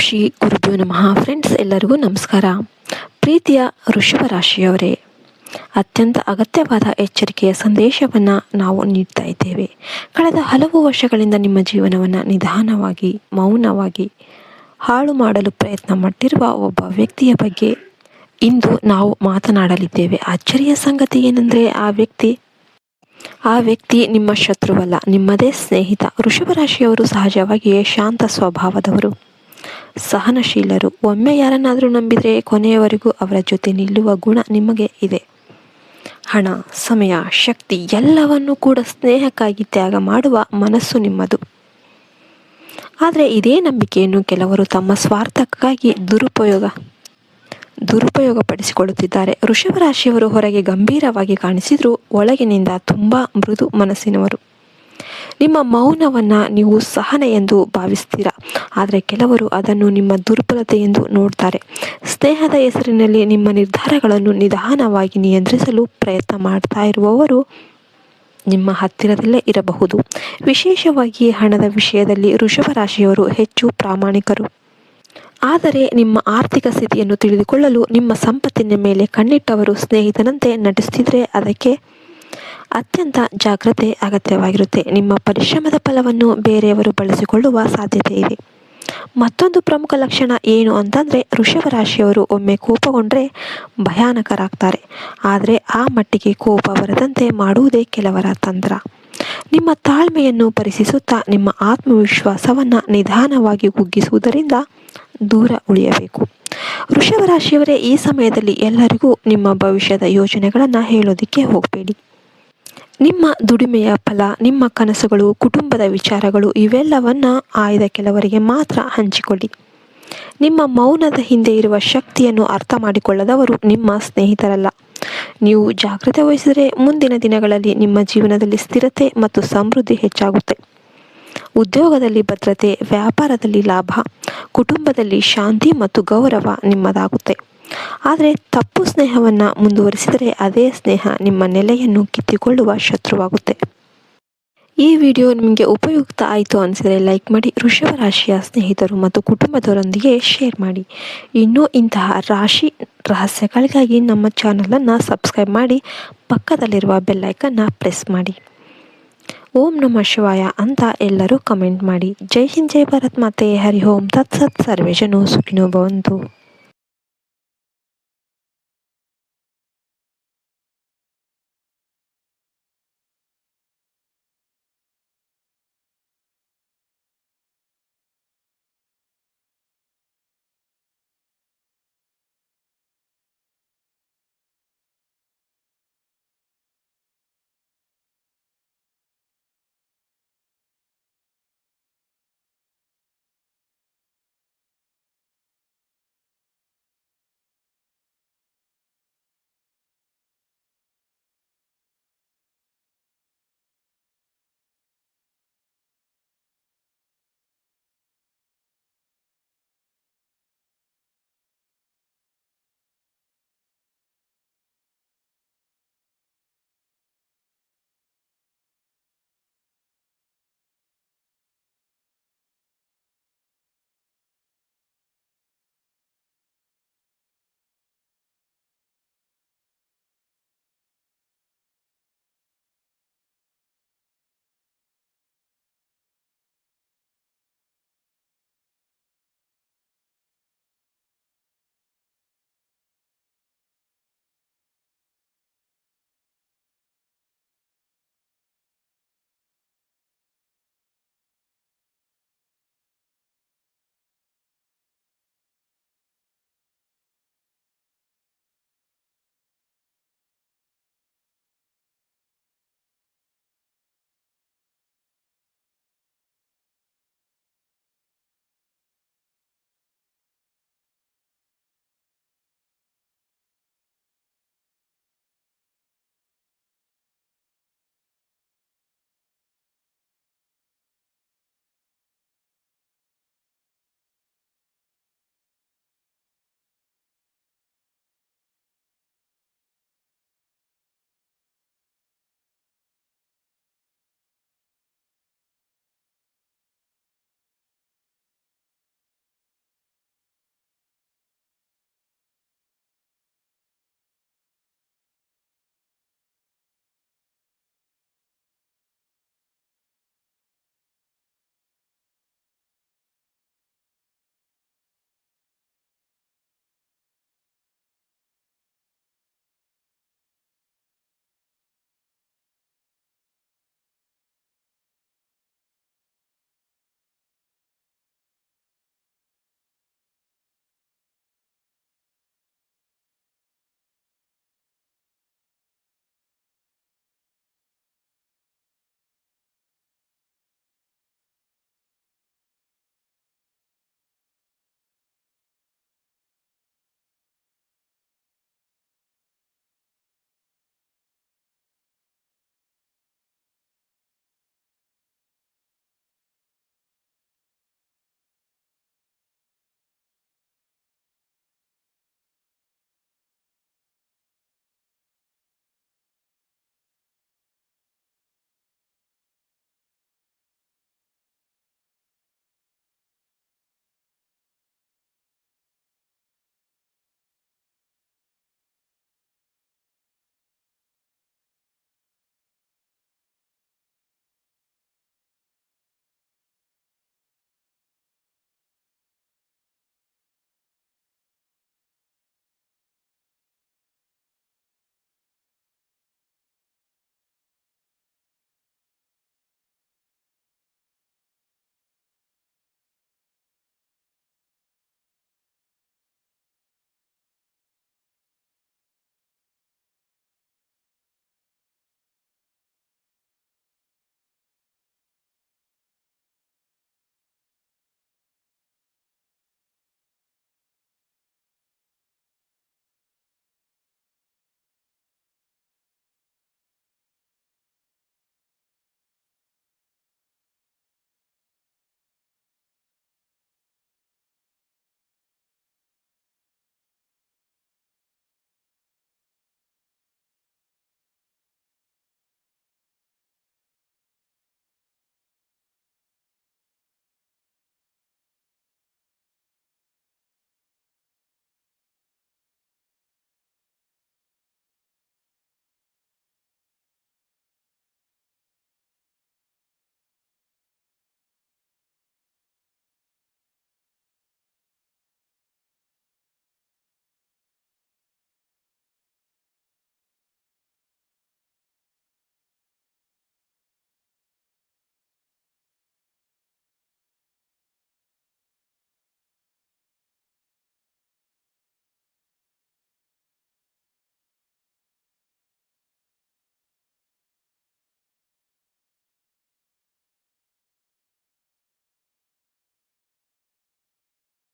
ಶ್ರೀ ಗುರುಭ್ಯೋ ನಮಃ. ಫ್ರೆಂಡ್ಸ್ ಎಲ್ಲರಿಗೂ ನಮಸ್ಕಾರ. ಪ್ರೀತಿಯ ವೃಷಭ ರಾಶಿಯವರೇ, ಅತ್ಯಂತ ಅಗತ್ಯವಾದ ಎಚ್ಚರಿಕೆಯ ಸಂದೇಶವನ್ನು ನಾವು ನೀಡ್ತಾ ಇದ್ದೇವೆ. ಕಳೆದ ಹಲವು ವರ್ಷಗಳಿಂದ ನಿಮ್ಮ ಜೀವನವನ್ನು ನಿಧಾನವಾಗಿ, ಮೌನವಾಗಿ, ಹಾಳು ಮಾಡಲು ಪ್ರಯತ್ನ ಮಾಡಿರುವ ಒಬ್ಬ ವ್ಯಕ್ತಿಯ ಬಗ್ಗೆ ಇಂದು ನಾವು ಮಾತನಾಡಲಿದ್ದೇವೆ. ಅಚ್ಚರಿಯ ಸಂಗತಿ ಏನೆಂದರೆ, ಆ ವ್ಯಕ್ತಿ ಆ ವ್ಯಕ್ತಿ ನಿಮ್ಮ ಶತ್ರುವಲ್ಲ. ನಿಮ್ಮದೇ ಸ್ನೇಹಿತ. ವೃಷಭ ರಾಶಿಯವರು ಸಹಜವಾಗಿಯೇ ಶಾಂತ ಸ್ವಭಾವದವರು. ಸಹನಶೀಲರು, ಒಮ್ಮೆ ಯಾರನ್ನಾದರೂ ನಂಬಿದರೆ ಕೊನೆಯವರೆಗೂ ಅವರ ಜೊತೆ ನಿಲ್ಲುವ ಗುಣ ನಿಮಗೆ ಇದೆ. ಹಣ, ಸಮಯ, ಶಕ್ತಿ ಎಲ್ಲವನ್ನೂ ಕೂಡ ಸ್ನೇಹಕ್ಕಾಗಿ ತ್ಯಾಗ ಮಾಡುವ ಮನಸ್ಸು ನಿಮ್ಮದು. ಆದರೆ ಇದೇ ನಂಬಿಕೆಯನ್ನು ಕೆಲವರು ತಮ್ಮ ಸ್ವಾರ್ಥಕ್ಕಾಗಿ ದುರುಪಯೋಗ, ದುರುಪಯೋಗಪಡಿಸಿಕೊಳ್ಳುತ್ತಿದ್ದಾರೆ. ವೃಷಭ ರಾಶಿಯವರು ಹೊರಗೆ ಗಂಭೀರವಾಗಿ ಕಾಣಿಸಿದರೂ ಒಳಗಿನಿಂದ ತುಂಬ ಮೃದು ಮನಸ್ಸಿನವರು. ನಿಮ್ಮ ಮೌನವನ್ನು ನೀವು ಸಹನೆ ಎಂದು ಭಾವಿಸ್ತೀರಾ? ಆದರೆ ಕೆಲವರು ಅದನ್ನು ನಿಮ್ಮ ದುರ್ಬಲತೆ ಎಂದು ನೋಡ್ತಾರೆ. ಸ್ನೇಹದ ಹೆಸರಿನಲ್ಲಿ ನಿಮ್ಮ ನಿರ್ಧಾರಗಳನ್ನು ನಿಧಾನವಾಗಿ ನಿಯಂತ್ರಿಸಲು ಪ್ರಯತ್ನ ಮಾಡ್ತಾ ಇರುವವರು ನಿಮ್ಮ ಹತ್ತಿರದಲ್ಲೇ ಇರಬಹುದು. ವಿಶೇಷವಾಗಿ ಹಣದ ವಿಷಯದಲ್ಲಿ ಋಷಭ ರಾಶಿಯವರು ಹೆಚ್ಚು ಪ್ರಾಮಾಣಿಕರು. ಆದರೆ ನಿಮ್ಮ ಆರ್ಥಿಕ ಸ್ಥಿತಿಯನ್ನು ತಿಳಿದುಕೊಳ್ಳಲು ನಿಮ್ಮ ಸಂಪತ್ತಿನ ಮೇಲೆ ಕಣ್ಣಿಟ್ಟವರು ಸ್ನೇಹಿತನಂತೆ ನಟಿಸ್ತಿದ್ರೆ ಅದಕ್ಕೆ ಅತ್ಯಂತ ಜಾಗ್ರತೆ ಅಗತ್ಯವಾಗಿರುತ್ತೆ. ನಿಮ್ಮ ಪರಿಶ್ರಮದ ಫಲವನ್ನು ಬೇರೆಯವರು ಬಳಸಿಕೊಳ್ಳುವ ಸಾಧ್ಯತೆ ಇದೆ. ಮತ್ತೊಂದು ಪ್ರಮುಖ ಲಕ್ಷಣ ಏನು ಅಂತಂದರೆ ರಾಶಿಯವರು ಒಮ್ಮೆ ಕೋಪಗೊಂಡರೆ ಭಯಾನಕರಾಗ್ತಾರೆ. ಆದರೆ ಆ ಮಟ್ಟಿಗೆ ಕೋಪ ಬರದಂತೆ ಮಾಡುವುದೇ ಕೆಲವರ ತಂತ್ರ. ನಿಮ್ಮ ತಾಳ್ಮೆಯನ್ನು ಪರೀಕ್ಷಿಸುತ್ತಾ ನಿಮ್ಮ ಆತ್ಮವಿಶ್ವಾಸವನ್ನು ನಿಧಾನವಾಗಿ ಕುಗ್ಗಿಸುವುದರಿಂದ ದೂರ ಉಳಿಯಬೇಕು. ವೃಷಭ ರಾಶಿಯವರೇ, ಈ ಸಮಯದಲ್ಲಿ ಎಲ್ಲರಿಗೂ ನಿಮ್ಮ ಭವಿಷ್ಯದ ಯೋಜನೆಗಳನ್ನು ಹೇಳೋದಿಕ್ಕೆ ಹೋಗಬೇಡಿ. ನಿಮ್ಮ ದುಡಿಮೆಯ ಫಲ, ನಿಮ್ಮ ಕನಸುಗಳು, ಕುಟುಂಬದ ವಿಚಾರಗಳು ಇವೆಲ್ಲವನ್ನು ಆಯ್ದ ಕೆಲವರಿಗೆ ಮಾತ್ರ ಹಂಚಿಕೊಳ್ಳಿ. ನಿಮ್ಮ ಮೌನದ ಹಿಂದೆ ಇರುವ ಶಕ್ತಿಯನ್ನು ಅರ್ಥ ಮಾಡಿಕೊಳ್ಳದವರು ನಿಮ್ಮ ಸ್ನೇಹಿತರಲ್ಲ. ನೀವು ಜಾಗ್ರತೆ ವಹಿಸಿದರೆ ಮುಂದಿನ ದಿನಗಳಲ್ಲಿ ನಿಮ್ಮ ಜೀವನದಲ್ಲಿ ಸ್ಥಿರತೆ ಮತ್ತು ಸಮೃದ್ಧಿ ಹೆಚ್ಚಾಗುತ್ತೆ. ಉದ್ಯೋಗದಲ್ಲಿ ಭದ್ರತೆ, ವ್ಯಾಪಾರದಲ್ಲಿ ಲಾಭ, ಕುಟುಂಬದಲ್ಲಿ ಶಾಂತಿ ಮತ್ತು ಗೌರವ ನಿಮ್ಮದಾಗುತ್ತೆ. ಆದರೆ ತಪ್ಪು ಸ್ನೇಹವನ್ನು ಮುಂದುವರಿಸಿದರೆ ಅದೇ ಸ್ನೇಹ ನಿಮ್ಮ ನೆಲೆಯನ್ನು ಕಿತ್ತಿಕೊಳ್ಳುವ ಶತ್ರುವಾಗುತ್ತೆ. ಈ ವಿಡಿಯೋ ನಿಮಗೆ ಉಪಯುಕ್ತ ಆಯಿತು ಅನಿಸಿದರೆ ಲೈಕ್ ಮಾಡಿ, ವೃಷಭ ರಾಶಿಯ ಸ್ನೇಹಿತರು ಮತ್ತು ಕುಟುಂಬದವರೊಂದಿಗೆ ಶೇರ್ ಮಾಡಿ. ಇನ್ನೂ ಇಂತಹ ರಾಶಿ ರಹಸ್ಯಗಳಿಗಾಗಿ ನಮ್ಮ ಚಾನಲನ್ನು ಸಬ್ಸ್ಕ್ರೈಬ್ ಮಾಡಿ, ಪಕ್ಕದಲ್ಲಿರುವ ಬೆಲ್ಲೈಕನ್ನು ಪ್ರೆಸ್ ಮಾಡಿ. ಓಂ ನಮ ಶಿವಾಯ ಅಂತ ಎಲ್ಲರೂ ಕಮೆಂಟ್ ಮಾಡಿ. ಜೈ ಹಿಂದ್, ಜೈ ಭಾರತ್ ಮಾತೆ. ಹರಿ ಓಂ. ತತ್ಸತ್ ಸರ್ವೇಜನು ಸುಖಿನೋ ಭವಂತು.